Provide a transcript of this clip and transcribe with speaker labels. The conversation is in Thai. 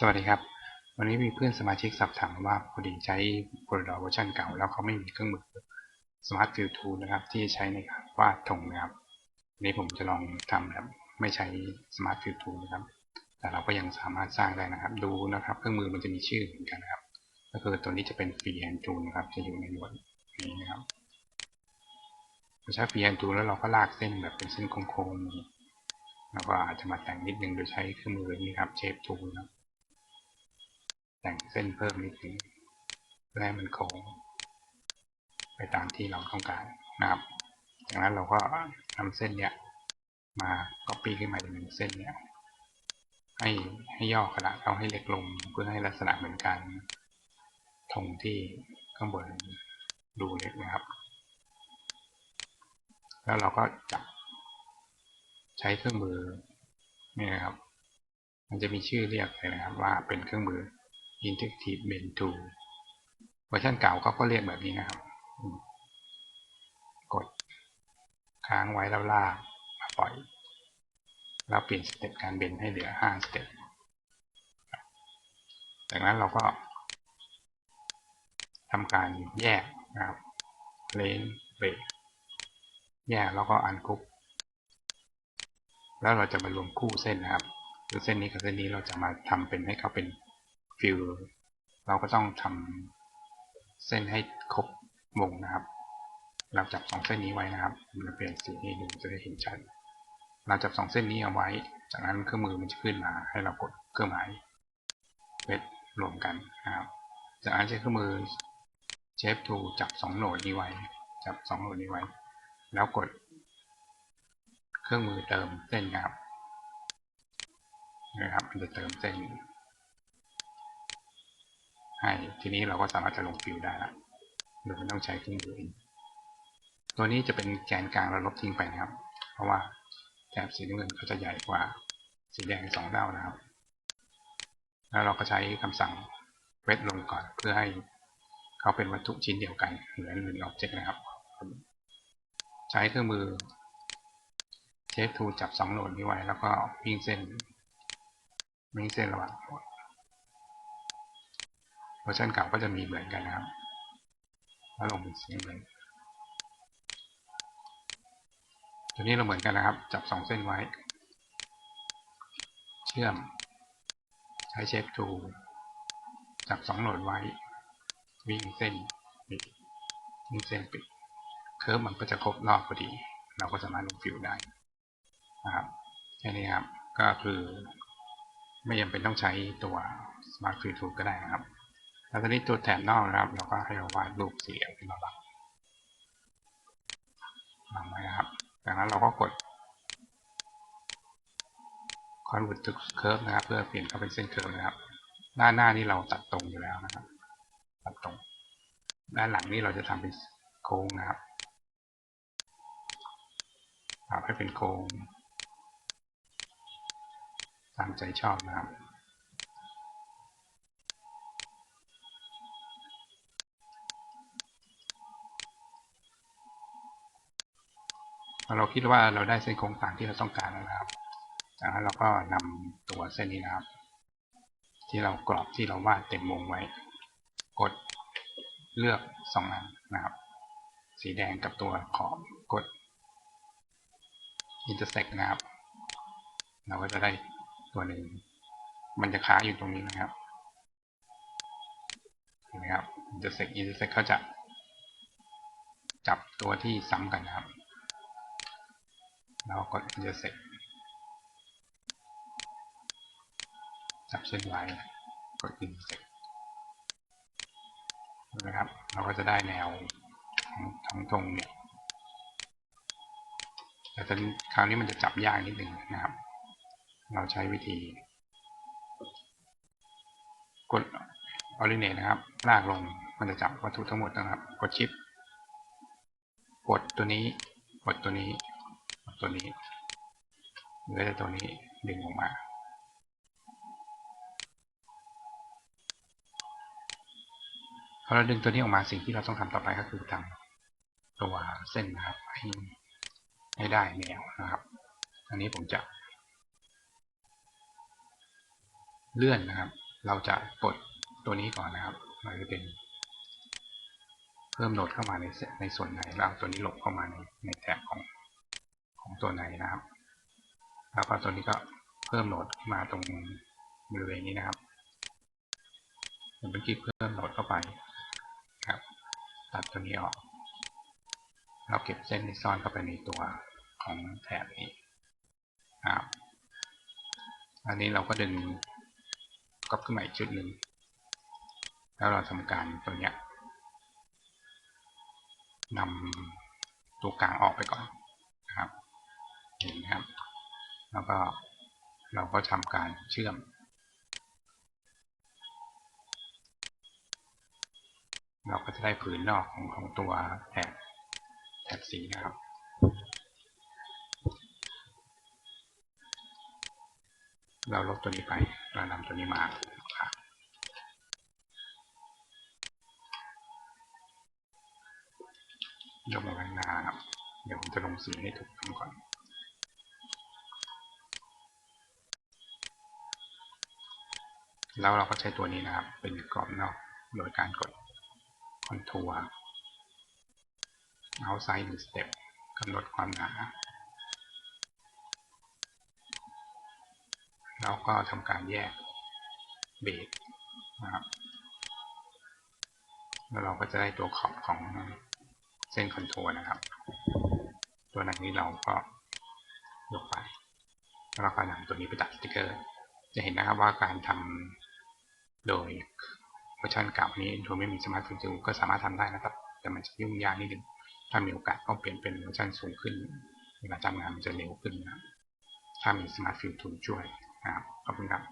Speaker 1: สวัสดีครับ วันนี้มีเพื่อนสมาชิกสอบถามว่าพอดีใช้ p o l a r o เวอร์ชันเก่า แล้วเขาไม่มีเครื่องมือ Smart Fill Tool นะครับ ที่ใช้ในการวาดธงนะครับนี้ผมจะลองทำแบบไม่ใช้ Smart Fill Tool นะครับ แต่เราก็ยังสามารถสร้างได้นะครับ ดูนะครับ เครื่องมือมันจะมีชื่อเหมือนกันนะครับ ก็คือตัวนี้จะเป็น Free Hand Tool นะครับ จะอยู่ในหน่วยนี้นะครับเราใช้ Free Hand Tool แล้วเราก็ลากเส้นแบบเป็นเส้นโค้งๆแล้วก็อาจจะมาแต่งนิดนึงโดยใช้เครื่องมือนี้ครับ Shape Tool นะครับ แต่งเส้นเพิ่มนิดนึงเพื่อให้มันโค้งไปตามที่เราต้องการนะครับ จากนั้นเราก็นำเส้นเนี้ยมา copy ขึ้นมาเป็นเส้นเนี้ยให้ให้ย่อขนาดเราให้เล็กลงเพื่อให้ลักษณะเหมือนกันธงที่ข้างบนดูเล็กนะครับ แล้วเราก็จับใช้เครื่องมือนี่นะครับ มันจะมีชื่อเรียกเลยนะครับว่าเป็นเครื่องมือ Interactive Bend Tool เวอร์ชันเก่าเขาก็เรียกแบบนี้นะครับ กดค้างไว้แล้วลากมาปล่อย เราเปลี่ยนสเต็ปการเบนให้เหลือ 5 สเต็ป จากนั้นเราก็ทำการแยกนะครับเลนเบรกแยกแล้วก็อันคุก แล้วเราจะมารวมคู่เส้นนะครับคือเส้นนี้กับเส้นนี้เราจะมาทำเป็นให้เขาเป็น ฟิลเราก็ต้องทำเส้นให้ครบวงนะครับ เราจับสองเส้นนี้ไว้นะครับเราเปลี่ยนสีให้ดูจะได้เห็นชัด เราจับสองเส้นนี้เอาไว้ จากนั้นเครื่องมือมันจะขึ้นมาให้เรากดเครื่องหมายเวทรวมกันนะครับ จากนั้นใช้เครื่องมือเชฟทูจับสองโหนดนี้ไว้ จับสองโหนดนี้ไว้ แล้วกด เครื่องมือเติมเส้นครับนะครับ มันจะเติมเส้น ให้ ทีนี้เราก็สามารถจะลงฟิลได้ละโดยไม่ต้องใช้เครื่องมือเองตัวนี้จะเป็นแกนกลางเราลบทิ้งไปนะครับ เพราะว่าแถบสีน้ำเงินเขาจะใหญ่กว่าสีแดงสองเท่านะครับ แล้วเราก็ใช้คำสั่งเวทลงก่อนเพื่อให้เขาเป็นวัตถุชิ้นเดียวกันเหมือนหนึ่งอ็อบเจกต์นะครับ ใช้เครื่องมือเชฟทูจับสองโหนดนี้ไว้แล้วก็วิ่งเส้นวิ่งเส้นระหว่าง เวอร์ชันเก่าก็จะมีเหมือนกันนะครับแล้วลงเป็นเสีเหมือนตัวนี้เราเหมือนกันนะครับ จับสองเส้นไว้ เชื่อม ใช้เชฟทูจับสองโหนดไว้ วิ่งเส้นปิดวิ่งเส้นปิด เคิร์ฟมันก็จะครบรอบพอดี เราก็สามารถลงฟิวได้นะครับแค่นี้ครับ ก็คือไม่จำเป็นต้องใช้ตัว Smart Fill Tool ก็ได้นะครับ แล้วตอนนี้ตัวแถบนอกนะครับ เราก็ให้เราวาดรูปสี่เหลี่ยมขึ้นมาบังบังไว้นะครับจากนั้นเราก็กด Convert to Curve นะครับ เพื่อเปลี่ยนเข้าเป็นเส้นเคิร์ฟนะครับด้านหน้านี่เราตัดตรงอยู่แล้วนะครับ ตัดตรง ด้านหลังนี่เราจะทำเป็นโค้งนะครับปรับให้เป็นโค้งตามใจชอบนะครับ พอเราคิดว่าเราได้เส้นโค้งต่างที่เราต้องการแล้วนะครับจากนั้นเราก็นำตัวเส้นนี้นะครับ ที่เรากรอบที่เราวาดเต็มวงไว้ กดเลือกสองอันนะครับ สีแดงกับตัวขอบกด intersect นะครับ เราก็จะได้ตัวหนึ่ง มันจะค้าอยู่ตรงนี้นะครับเห็นไหมครับ intersect intersect เขาจะจับตัวที่ซ้ำกันนะครับ เรากด intersect จับเส้นไว้กด intersect นะครับ เราก็จะได้แนวทั้งตรงเนี่ยแต่ตอนคราวนี้มันจะจับยากนิดหนึ่งนะครับ เราใช้วิธี กด Originate นะครับ ลากลงมันจะจับวัตถุทั้งหมดนะครับ กดชิป กดตัวนี้ กดตัวนี้ ตัวนี้เหลือแต่ตัวนี้ดึงออกมาพอเราดึงตัวนี้ออกมาสิ่งที่เราต้องทำต่อไปก็คือทำตัวเส้นนะครับให้ให้ได้แนวนะครับ อันนี้ผมจะเลื่อนนะครับ เราจะปลดตัวนี้ก่อนนะครับมันจะเป็น เพิ่มโหนดเข้ามาในในส่วนไหนแล้วเอาตัวนี้หลบเข้ามาในในแถบของ ของตัวไหนนะครับ แล้วก็ตัวนี้ก็เพิ่มโหนดขึ้นมาตรงบริเวณนี้นะครับเมื่อกี้เพิ่มโหนดเข้าไปครับ ตัดตัวนี้ออก เราเก็บเส้นที่ซ่อนเข้าไปในตัวของแถบนี้ครับ อันนี้เราก็ดึงก๊อปขึ้นมาอีกชุดหนึ่ง แล้วเราทำการตัวเนี้ยนำตัวกลางออกไปก่อน เห็นไหมครับ แล้วก็เราก็ทำการเชื่อม เราก็จะได้ผืนนอกของของตัวแถบแถบสีนะครับเราลบตัวนี้ไปเรานำตัวนี้มาครับมาข้างหน้าครับ เดี๋ยวผมจะลงสีให้ถูกต้องก่อน แล้วเราก็ใช้ตัวนี้นะครับ เป็นกรอบนอกโดยการกดคอนทัวร์เอาไซด์หนึ่งสเต็ปกำหนดความหนา แล้วก็ทำการแยกเบสนะครับ แล้วเราก็จะได้ตัวขอบของเส้นคอนทัวร์นะครับ ตัวนั้นนี้เราก็ยกไปแล้วเราก็นำตัวนี้ไปตัดสติกเกอร์ จะเห็นนะครับว่าการทำ โดยเวอร์ชันเก่านี้โดยไม่มีสมาร์ทฟิลจูก็สามารถทำได้นะครับ แต่มันจะยุ่งยากนิดนึงถ้ามีโอกาสก็เปลี่ยนเป็นเวอร์ชันสูงขึ้นเวลาทำงานมันจะเร็วขึ้นนะถ้ามีสมาร์ทฟิลทูช่วยนะครับขอบคุณครับ